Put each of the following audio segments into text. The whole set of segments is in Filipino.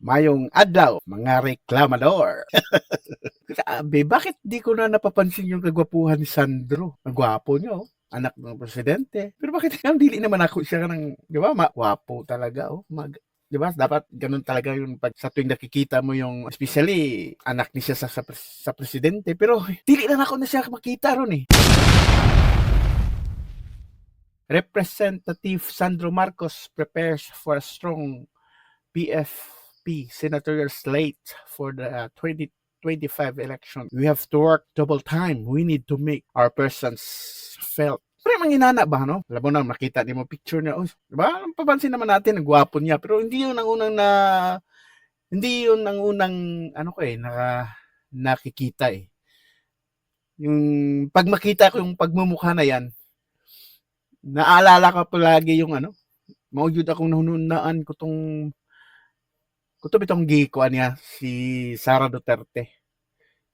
Mayong adlaw, mga reklamador. Sabi, bakit di ko na napapansin yung kagwapuhan ni Sandro? Ang gwapo niyo, anak ng presidente. Pero bakit ang dili naman ako siya ng, di ba, magwapo talaga, oh. Mag, di ba, dapat ganun talaga yung pag sa tuwing nakikita mo yung, especially, anak ni siya sa, sa, sa presidente. Pero, dili na ako na siya makita ron eh. Representative Sandro Marcos prepares for a strong PFP senatorial slate for the 2025 election. We have to work double time. We need to make our persons felt. Pero mga inana ba, no? Alam mo na, makita ni mo picture niya. Oh, diba? Papansin naman natin, ang gwapo niya. Pero hindi yun ang unang na... Hindi yun ang unang, ano ko eh, naka, nakikita eh. Yung, pag makita ko yung pagmumukha na yan, naalala ko palagi yung ano, maujud akong nahununaan ko tong kuto bitong gikuan niya si Sara Duterte.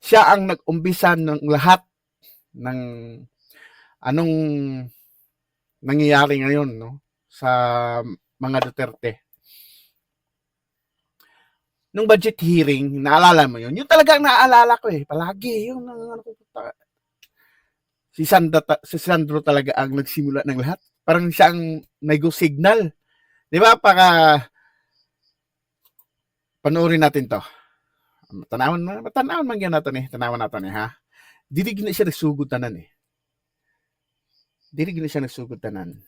Siya ang nag-umbisa ng lahat ng anong nangyayari ngayon no sa mga Duterte. Nung budget hearing, naalala mo yun? Yung talagang naalala ko eh. Palagi. Yung ano si, Sandra, si Sandro talaga ang nagsimula ng lahat. Parang siya ang nag signal. Di ba? Para panoorin natin to. Tanawan na, tanawan man yan natin eh. Tanawan natin eh, ha? Didig na siya nagsugod tanan eh. Didig na siya nagsugod tanan.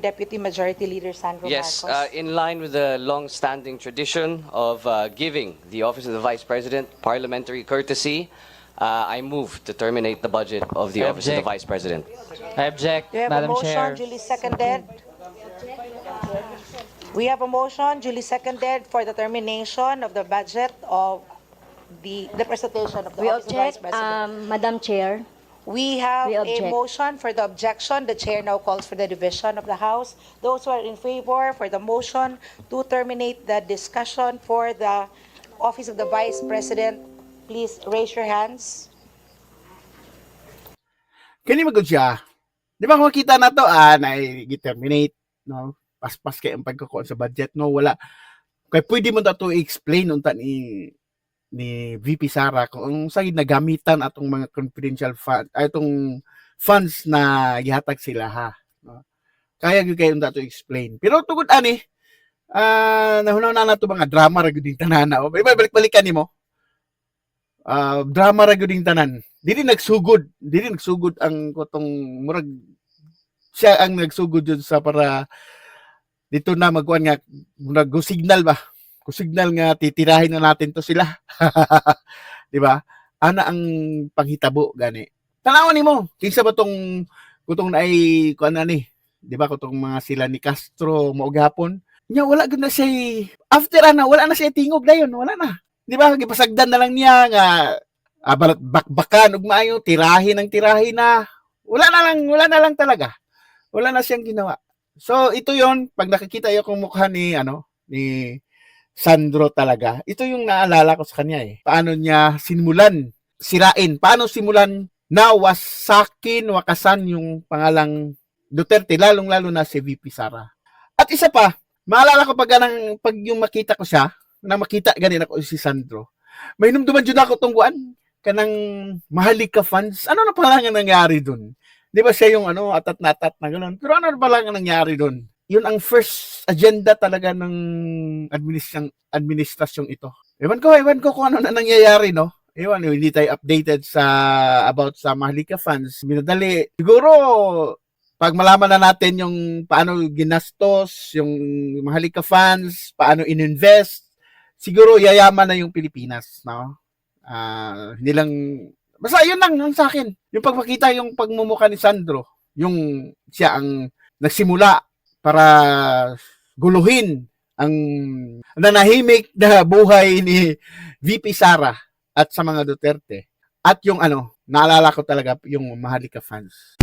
Deputy Majority Leader Sandro Yes, uh, Marcos. in line with the long-standing tradition of uh, giving the office of the Vice President parliamentary courtesy, uh, I move to terminate the budget of the I office of the object. Vice President. I object, We have a Madam motion, Chair. duly seconded. We have a motion, duly seconded, for the termination of the budget of the, the presentation of the We Office of Vice object, President. um, Madam Chair. We have we a object. motion for the objection. The chair now calls for the division of the House. Those who are in favor for the motion to terminate the discussion for the Office of the Vice President, please raise your hands. Kani magod siya. Di ba kung makita na to, ah, na i-terminate, no? Paspas kay ang pagkakuan sa budget, no? Wala. Kaya pwede mo na to i-explain unta ni ni VP Sara kung ang sa nagamitan atong mga confidential fund, ay itong funds na gihatag sila ha. No? Kaya gyud kayo unta to explain. Pero tugod ani, ah nahunaw na nato mga drama ra gyud ding tanana. O balik-balikan nimo. Ah, drama ra gyud ding tanan dili nagsugod dili nagsugod ang kotong murag siya ang nagsugod yun sa para dito na magkuan nga go signal ba? Go signal nga titirahin na natin to sila. Di ba? Ana ang panghitabo gani. Tanawan nimo kinsa ba tong kutong naay kuan na ni? Di ba? Kutong mga sila ni Castro mao gihapon. Nya wala gud na siya after ana wala na siya tingog dayon wala na. Di ba? Gipasagdan na lang niya nga ah, balat bakbakan ug maayo tirahin ng tirahin na. Wala na lang wala na lang talaga. Wala na siyang ginawa so ito yon pag nakikita yo kung mukha ni ano ni Sandro talaga ito yung naalala ko sa kanya eh paano niya simulan sirain paano simulan na wasakin wakasan yung pangalang Duterte lalong lalo na si VP Sara at isa pa maalala ko pag anang pag yung makita ko siya na makita ganin ako si Sandro may numduman dyan ako tungguan kanang mahalika fans. Ano na pala nga nangyari dun? Di ba siya yung ano, atat na atat na gano'n? Pero ano na pala nga nangyari dun? Yun ang first agenda talaga ng administrasyong, administrasyong ito. Ewan ko, ewan ko kung ano na nangyayari, no? Ewan, hindi tayo updated sa about sa Mahalika fans. Minadali. Siguro, pag malaman na natin yung paano ginastos, yung Mahalika fans, paano ininvest, siguro yayaman na yung Pilipinas, no? Ah, hindi lang basta yun lang yun sa akin. Yung pagpakita yung pagmumukha ni Sandro, yung siya ang nagsimula para guluhin ang nanahimik na buhay ni VP Sara at sa mga Duterte. At yung ano, naalala ko talaga yung Mahalika fans.